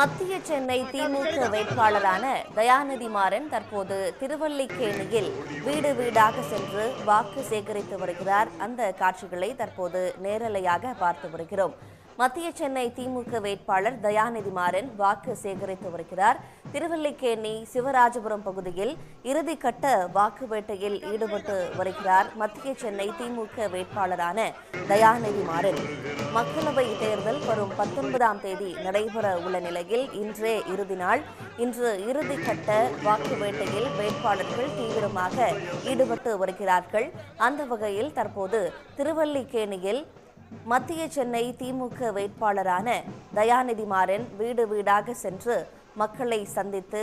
மத்திய சென்னை திமுக வேட்பாளரான தயாநிதி மாறன் தற்போது திருவல்லிக்கேணியில் வீடு வீடாக சென்று வாக்கு சேகரித்து வருகிறார். அந்த காட்சிகளை தற்போது நேரலையாக பார்த்து வருகிறோம். மத்திய சென்னை திமுக வேட்பாளர் தயாநிதி மாறன் வாக்கு சேகரித்து வருகிறார். திருவல்லிக்கேணி சிவராஜபுரம் பகுதியில் இறுதிக்கட்ட வாக்கு வேட்டையில் ஈடுபட்டு வருகிறார் மத்திய சென்னை திமுக வேட்பாளரான தயாநிதி மாறன். மக்களவை தேர்தல் வரும் பத்தொன்பதாம் தேதி நடைபெற உள்ள நிலையில் இன்றே இறுதி நாள். இன்று இறுதிக்கட்ட வாக்கு வேட்டையில் வேட்பாளர்கள் தீவிரமாக ஈடுபட்டு வருகிறார்கள். அந்த வகையில் தற்போது திருவல்லிக்கேணியில் மத்திய சென்னை திமுக வேட்பாளரான தயாநிதி மாறன் வீடு வீடாக சென்று மக்களை சந்தித்து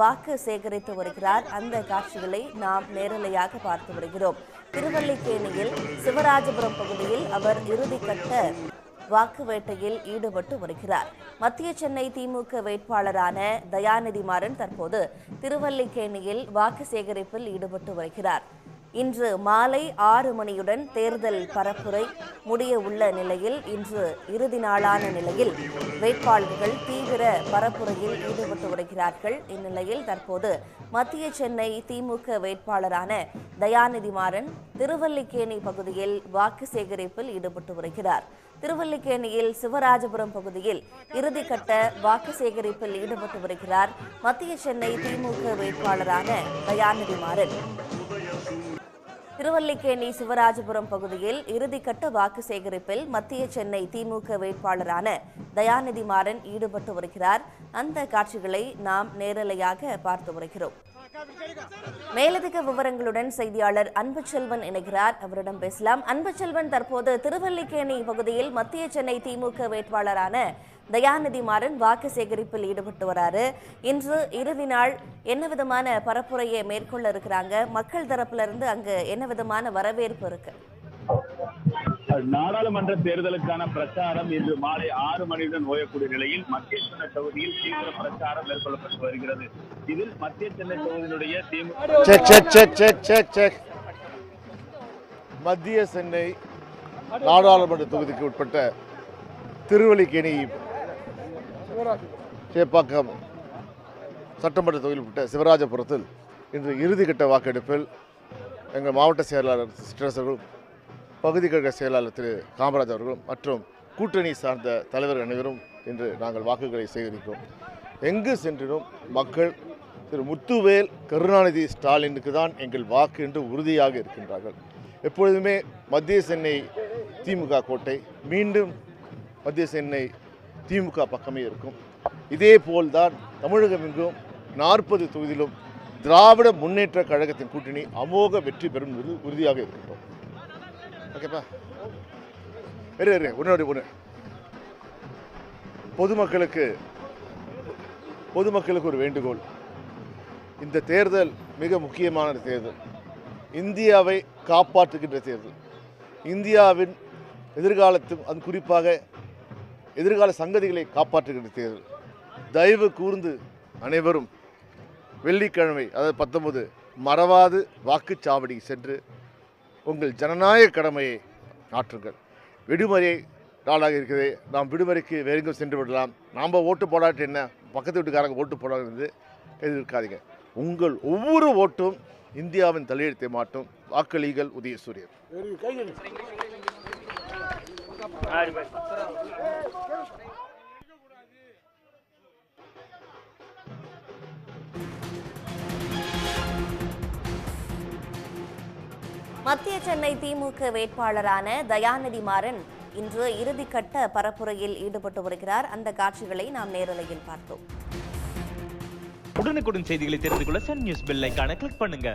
வாக்கு சேகரித்து வருகிறார். அந்த காட்சிகளை நாம் நேரலையாக பார்த்து வருகிறோம். திருவல்லிக்கேணியில் சிவராஜபுரம் பகுதியில் அவர் இறுதிக்கட்ட வாக்கு வேட்டையில் ஈடுபட்டு வருகிறார். மத்திய சென்னை திமுக வேட்பாளரான தயாநிதி மாறன் தற்போது திருவல்லிக்கேணியில் வாக்கு சேகரிப்பில் ஈடுபட்டு வருகிறார். இன்று மாலை ஆறு மணியுடன் தேர்தல் பரப்புரை முடிய உள்ள நிலையில் இன்று இறுதி நாளான நிலையில் வேட்பாளர்கள் தீவிர பரப்புரையில் ஈடுபட்டு வருகிறார்கள். இந்நிலையில் தற்போது மத்திய சென்னை திமுக வேட்பாளரான தயாநிதி மாறன் திருவல்லிக்கேணி பகுதியில் வாக்கு சேகரிப்பில் ஈடுபட்டு வருகிறார். திருவல்லிக்கேணியில் சிவராஜபுரம் பகுதியில் இறுதிக்கட்ட வாக்கு சேகரிப்பில் ஈடுபட்டு வருகிறார் மத்திய சென்னை திமுக வேட்பாளரான தயாநிதி மாறன் திருவல்லிக்கேணி சிவராஜபுரம் பகுதியில் இறுதிக்கட்ட வாக்கு சேகரிப்பில் மத்திய சென்னை திமுக வேட்பாளரான தயாநிதி மாறன் ஈடுபட்டு வருகிறார். அந்த காட்சிகளை நாம் நேரலையாக பார்த்து வருகிறோம். மேலதிக விவரங்களுடன் செய்தியாளர் அன்புச்செல்வன் இணைகிறார். அவரிடம் பேசலாம். அன்புச்செல்வன் தற்போது திருவல்லிக்கேணி பகுதியில் மத்திய சென்னை திமுக வேட்பாளரான தயாநிதி மாறன் வாக்கு சேகரிப்பில் ஈடுபட்டு வராரு. இன்று இறுதி நாள் என்ன விதமான பரப்புரையை மேற்கொள்ள இருக்கிறாங்க? மக்கள் தரப்புல இருந்து அங்கு என்ன விதமான வரவேற்பு இருக்கு? நாடாளுமன்ற தேர்தலுக்கான பிரச்சாரம் இன்று மாலை ஆறு மணியுடன் ஓயக்கூடிய நிலையில் மத்திய சென்னை தொகுதியில் தீவிர பிரச்சாரம் மேற்கொள்ளப்பட்டு வருகிறது. இதில் மத்திய சென்னை தொகுதியினுடைய DMK check check check check check check மத்திய சென்னை நாடாளுமன்ற தொகுதிக்கு உட்பட்ட திருவல்லிக்கேணி சேப்பாக்கம் சட்டமன்ற தொகுதியில் உட்பட்ட சிவராஜபுரத்தில் இன்று இறுதிக்கட்ட வாக்கெடுப்பில் எங்கள் மாவட்ட செயலாளர் சிற்றரசு அவர்களும் பகுதி கழக செயலாளர் திரு காமராஜ் அவர்களும் மற்றும் கூட்டணி சார்ந்த தலைவர் அனைவரும் இன்று நாங்கள் வாக்குகளை சேகரிக்கிறோம் எங்கு சென்றிலும் மக்கள் திரு முத்துவேல் கருணாநிதி ஸ்டாலினுக்கு தான் எங்கள் வாக்கு என்று உறுதியாக இருக்கின்றார்கள். எப்பொழுதுமே மத்திய சென்னை திமுக கோட்டை மீண்டும் மத்திய சென்னை திமுக பக்கமே இருக்கும். இதே போல்தான் தமிழகம் எங்கும் நாற்பது தொகுதியிலும் திராவிட முன்னேற்ற கழகத்தின் கூட்டணி அமோக வெற்றி பெறும் உறு- உறுதியாக இருக்கின்றோம். ஓகேப்பா இரு இரு ஒன்று ஒன்று பொதுமக்களுக்கு பொதுமக்களுக்கு ஒரு வேண்டுகோள். இந்த தேர்தல் மிக முக்கியமான தேர்தல். இந்தியாவை காப்பாற்றுகின்ற தேர்தல். இந்தியாவின் எதிர்காலத்தும் அது குறிப்பாக எதிர்கால சங்கதிகளை காப்பாற்றுகின்ற தேர்தல் தயவு கூர்ந்து அனைவரும் வெள்ளிக்கிழமை அதாவது பத்தொன்பது மறவாது வாக்குச்சாவடி சென்று உங்கள் ஜனநாயக கடமையை ஆற்றுங்கள். விடுமுறை நாளாக இருக்குது நாம் விடுமுறைக்கு வேறுங்கும் சென்று விடலாம். நாம் ஓட்டு போடாட்டு என்ன? பக்கத்து வீட்டுக்காரங்க ஓட்டு போடாது எதிர்க்காதீங்க. உங்கள் ஒவ்வொரு ஓட்டும் இந்தியாவின் தலையெழுத்தை மாட்டும் வாக்களிகள் உதயசூரியன். மத்திய சென்னை திமுக வேட்பாளரான தயாநிதி மாறன் இன்று இறுதிக்கட்ட பரப்புரையில் ஈடுபட்டு வருகிறார். அந்த காட்சிகளை நாம் நேரலையில் பார்த்தோம். உடனுக்குடன் செய்திகளை தெரிந்து கொள்ள சன் நியூஸ் பெல் கிளிக் பண்ணுங்க.